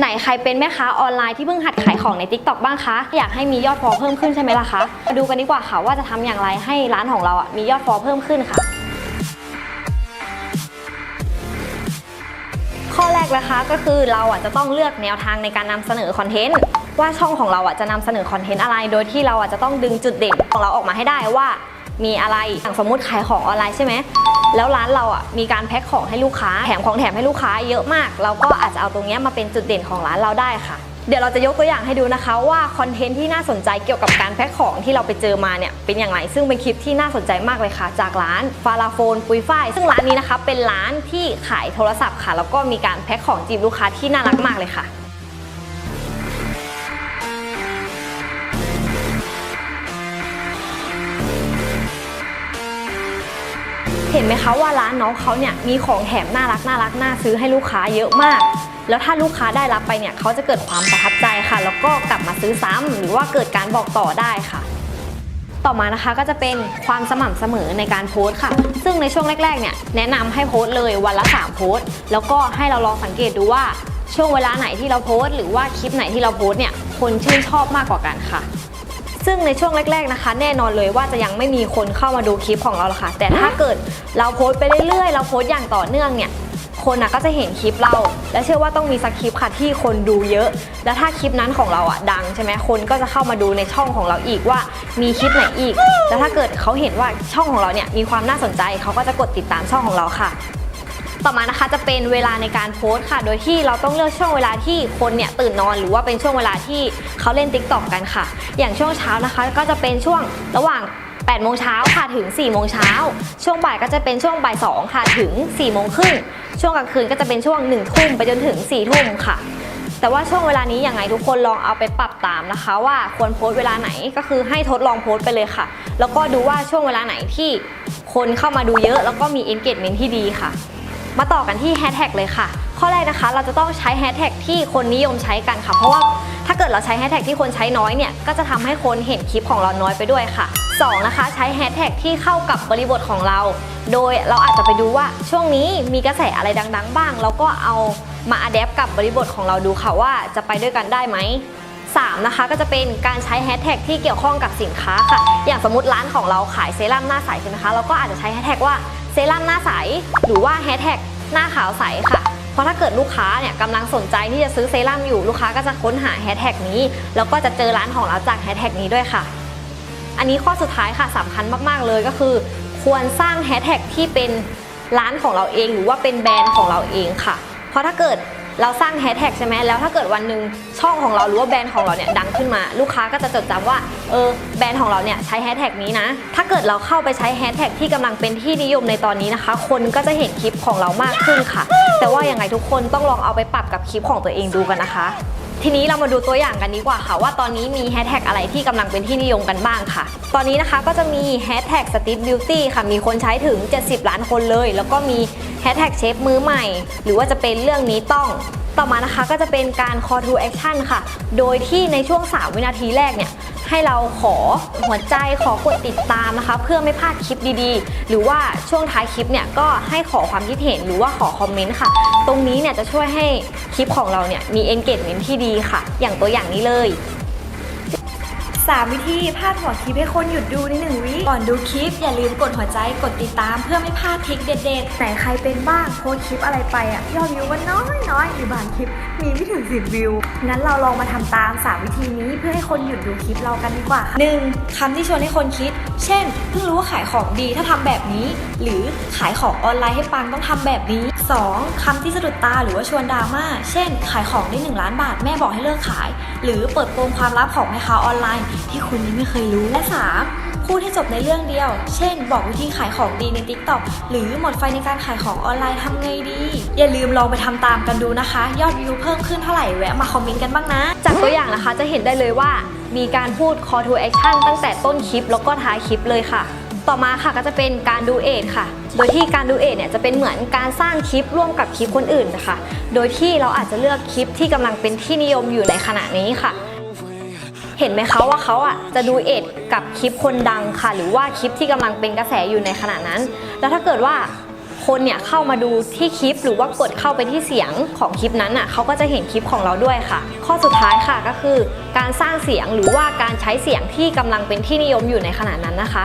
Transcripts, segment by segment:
ไหนใครเป็นแม่ค้าออนไลน์ที่เพิ่งหัดขายของใน Tik t o อกบ้างคะ อยากให้มียอดฟอลเพิ่มขึ้นใช่ไหมล่ะคะ มาดูกันดีกว่าค่ะว่าจะทำอย่างไรให้ร้านของเราอะมียอดฟอลเพิ่มขึ้นค่ะ ข้อแรกนะคะก็คือเราอะจะต้องเลือกแนวทางในการนำเสนอคอนเทนต์ว่าช่องของเราอะจะนำเสนอคอนเทนต์อะไร โดยที่เราอะจะต้องดึงจุดเด่นของเราออกมาให้ได้ว่า มีอะไรอย่างสมมุติขายของออนไลน์ใช่ไหมแล้วร้านเราอะมีการแพ็คของให้ลูกค้าแถมของแถมให้ลูกค้าเยอะมาก เราก็อาจจะเอาตรงนี้มาเป็นจุดเด่นของร้านเราได้ค่ะ เดี๋ยวเราจะยกตัวอย่างให้ดูนะคะ ว่าคอนเทนต์ที่น่าสนใจเกี่ยวกับการแพ็คของที่เราไปเจอมาเนี่ยเป็นอย่างไร ซึ่งเป็นคลิปที่น่าสนใจมากเลยค่ะ จากร้านฟาราโฟนปุยฝ้ายซึ่งร้านนี้นะคะเป็นร้านที่ขายโทรศัพท์ค่ะ แล้วก็มีการแพ็คของจีบลูกค้าที่น่ารักมากเลยค่ะ เห็นไหมคะว่าร้านน้องเขาเนี่ยมีของแถมน่ารักน่ารักน่าซื้อให้ลูกค้าเยอะมาก แล้วถ้าลูกค้าได้รับไปเนี่ยเขาจะเกิดความประทับใจค่ะ แล้วก็กลับมาซื้อซ้ำหรือว่าเกิดการบอกต่อได้ค่ะต่อมานะคะก็จะเป็นความสม่ำเสมอในการโพสต์ค่ะ ซึ่งในช่วงแรกๆเนี่ยแนะนำให้โพสต์เลยวันละ 3 โพสต์แล้วก็ให้เราลองสังเกตดูว่าช่วงเวลาไหนที่เราโพสต์หรือว่าคลิปไหนที่เราโพสต์เนี่ยคนชื่นชอบมากกว่ากันค่ะ ซึ่งในช่วงแรกๆนะคะ แน่นอนเลยว่าจะยังไม่มีคนเข้ามาดูคลิปของเราหรอกค่ะ แต่ถ้าเกิดเราโพสต์ไปเรื่อยๆ เราโพสต์อย่างต่อเนื่องเนี่ยคนนะก็จะเห็นคลิปเรา และเชื่อว่าต้องมีสักคลิปค่ะที่คนดูเยอะ แล้วถ้าคลิปนั้นของเราอะดังใช่ไหมคนก็จะเข้ามาดูในช่องของเราอีกว่ามีคลิปไหนอีก แล้วถ้าเกิดเขาเห็นว่าช่องของเราเนี่ยมีความน่าสนใจเขาก็จะกดติดตามช่องของเราค่ะ ต่อมานะคะจะเป็นเวลาในการโพสต์ค่ะ โดยที่เราต้องเลือกช่วงเวลาที่คนเนี่ยตื่นนอน หรือว่าเป็นช่วงเวลาที่เขาเล่น t ิ k t o k กันค่ะ อย่างช่วงเช้านะคะก็จะเป็นช่วงระหว่าง8โมงเช้าค่ะถึง4โมงเช้า ช่วงบ่ายก็จะเป็นช่วงบ่าย2ค่ะถึง4โมงครึ่ง ช่วงกลางคืนก็จะเป็นช่วง1ทุ่มไปจนถึง4ทุ่มค่ะ แต่ว่าช่วงเวลานี้ยังไงทุกคนลองเอาไปปรับตามนะคะ ว่าควรโพสต์เวลาไหนก็คือให้ทดลองโพสต์ไปเลยค่ะ แล้วก็ดูว่าช่วงเวลาไหนที่คนเข้ามาดูเยอะ แล้วก็มี engagement ที่ดีค่ะ มาต่อกันที่แฮชแท็กเลยค่ะ ข้อแรกนะคะ เราจะต้องใช้แฮชแท็กที่คนนิยมใช้กันค่ะ เพราะว่าถ้าเกิดเราใช้แฮชแท็กที่คนใช้น้อยเนี่ย ก็จะทำให้คนเห็นคลิปของเราน้อยไปด้วยค่ะ 2 นะคะ ใช้แฮชแท็กที่เข้ากับบริบทของเรา โดยเราอาจจะไปดูว่าช่วงนี้มีกระแสอะไรดัง ๆ บ้าง แล้วก็เอามาอัดแอปกับบริบทของเราดูค่ะว่าจะไปด้วยกันได้ไหม3นะคะก็จะเป็นการใช้แฮชแท็กที่เกี่ยวข้องกับสินค้าค่ะ อย่างสมมติร้านของเราขายเซรั่มหน้าใสใช่ไหมคะ เราก็อาจจะใช้แฮชแท็กว่า เซรั่มหน้าใส หรือว่าแฮชแท็กหน้าขาวใสค่ะ เพราะถ้าเกิดลูกค้าเนี่ยกำลังสนใจที่จะซื้อเซรั่มอยู่ลูกค้าก็จะค้นหาแฮชแท็กนี้ แล้วก็จะเจอร้านของเราจากแฮชแท็กนี้ด้วยค่ะ อันนี้ข้อสุดท้ายค่ะสำคัญมากๆเลยก็คือ ควรสร้างแฮชแท็กที่เป็นร้านของเราเอง หรือว่าเป็นแบรนด์ของเราเองค่ะ เพราะถ้าเกิด เราสร้างแฮชแท็กใช่ไหมแล้วถ้าเกิดวันหนึ่งช่องของเราหรือว่าแบรนด์ของเราเนี่ยดังขึ้นมา ลูกค้าก็จะจดจำว่าเออแบรนด์ของเราเนี่ยใช้แฮชแท็กนี้นะ ถ้าเกิดเราเข้าไปใช้แฮชแท็กที่กำลังเป็นที่นิยมในตอนนี้นะคะ คนก็จะเห็นคลิปของเรามากขึ้นค่ะ แต่ว่ายังไงทุกคนต้องลองเอาไปปรับกับคลิปของตัวเองดูกันนะคะ ทีนี้เรามาดูตัวอย่างกันดีกว่าค่ะ ว่าตอนนี้มีแฮชแท็กอะไรที่กำลังเป็นที่นิยมกันบ้างค่ะ ตอนนี้นะคะก็จะมีแฮชแท็กสติฟบิวตี้ค่ะ มีคนใช้ถึง 70 ล้านคนเลย แล้วก็มีแฮชแท็กเชฟมือใหม่ หรือว่าจะเป็นเรื่องนี้ต้องต่อมานะคะก็จะเป็นการ call to action ค่ะ โดยที่ในช่วง 3 วินาทีแรกเนี่ย ให้เราขอหัวใจขอกดติดตามนะคะ เพื่อไม่พลาดคลิปดีๆ หรือว่าช่วงท้ายคลิปเนี่ยก็ให้ขอความคิดเห็นหรือว่าขอคอมเมนต์ค่ะ ตรงนี้เนี่ยจะช่วยให้คลิปของเราเนี่ยมี engagement ที่ดีค่ะ อย่างตัวอย่างนี้เลย 3 วิธีพาดหัวคลิปให้คนหยุดดูใน 1 วิก่อนดูคลิป อย่าลืมกดหัวใจกดติดตามเพื่อไม่พลาดทริคเด็ดๆไหนใครเป็นบ้างโพสต์คลิปอะไรไปอะยอดวิวก็น้อยน้อยๆหรือบางคลิปมีไม่ถึง10วิว งั้นเราลองมาทำตาม 3 วิธีนี้เพื่อให้คนหยุดดูคลิปเรากันดีกว่าค่ะ 1. คำที่ชวนให้คนคิด เช่น เพิ่งรู้ว่าขายของดีถ้าทำแบบนี้ หรือขายของออนไลน์ให้ปังต้องทำแบบนี้ 2. คำที่สะดุดตาหรือว่าชวนดราม่า เช่น ขายของได้ 1 ล้านบาทแม่บอกให้เลิกขาย หรือเปิดโปงความลับของแม่ค้าออนไลน์ที่คุณยังไม่เคยรู้ และ 3. พูดให้จบในเรื่องเดียว เช่น บอกวิธีขายของดีใน TikTok หรือหมดไฟในการขายของออนไลน์ทำไงดี อย่าลืมลองไปทำตามกันดูนะคะ ยอดวิวเพิ่มขึ้นเท่าไหร่แวะมาคอมเมนต์กันบ้างนะ จากตัวอย่างนะคะจะเห็นได้เลยว่า มีการพูด call to action ตั้งแต่ต้นคลิปแล้วก็ท้ายคลิปเลยค่ะต่อมาค่ะก็จะเป็นการดูเอทค่ะ โดยที่การดูเอทเนี่ยจะเป็นเหมือนการสร้างคลิปร่วมกับคลิปคนอื่นนะคะ โดยที่เราอาจจะเลือกคลิปที่กำลังเป็นที่นิยมอยู่ในขณะนี้ค่ะ เห็นไหมคะว่าเขาอะจะดูเอทกับคลิปคนดังค่ะ หรือว่าคลิปที่กำลังเป็นกระแสอยู่ในขณะนั้น แล้วถ้าเกิดว่าคนเนี่ยเข้ามาดูที่คลิปหรือว่ากดเข้าไปที่เสียงของคลิปนั้นอะเขาก็จะเห็นคลิปของเราด้วยค่ะ ข้อสุดท้ายค่ะก็คือ การสร้างเสียงหรือว่าการใช้เสียงที่กำลังเป็นที่นิยมอยู่ในขณะนั้นนะคะ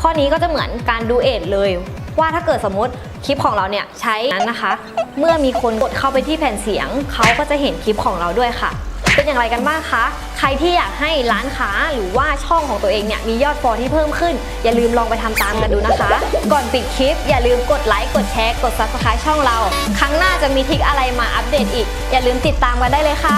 ข้อนี้ก็จะเหมือนการดูเอทเลยว่าถ้าเกิดสมมติคลิปของเราเนี่ยใช้นั้นนะคะ เมื่อมีคนกดเข้าไปที่แผ่นเสียงเขาก็จะเห็นคลิปของเราด้วยค่ะ เป็นอย่างไรกันบ้างคะ ใครที่อยากให้ร้านค้าหรือว่าช่องของตัวเองเนี่ยมียอดฟอลที่เพิ่มขึ้น อย่าลืมลองไปทำตามกันดูนะคะ ก่อนปิดคลิป อย่าลืมกดไลค์กดแชร์กดซับสไคร b e ช่องเรา ครั้งหน้าจะมีทิคอะไรมาอัปเดตอีก อย่าลืมติดตามกันได้เลยค่ะ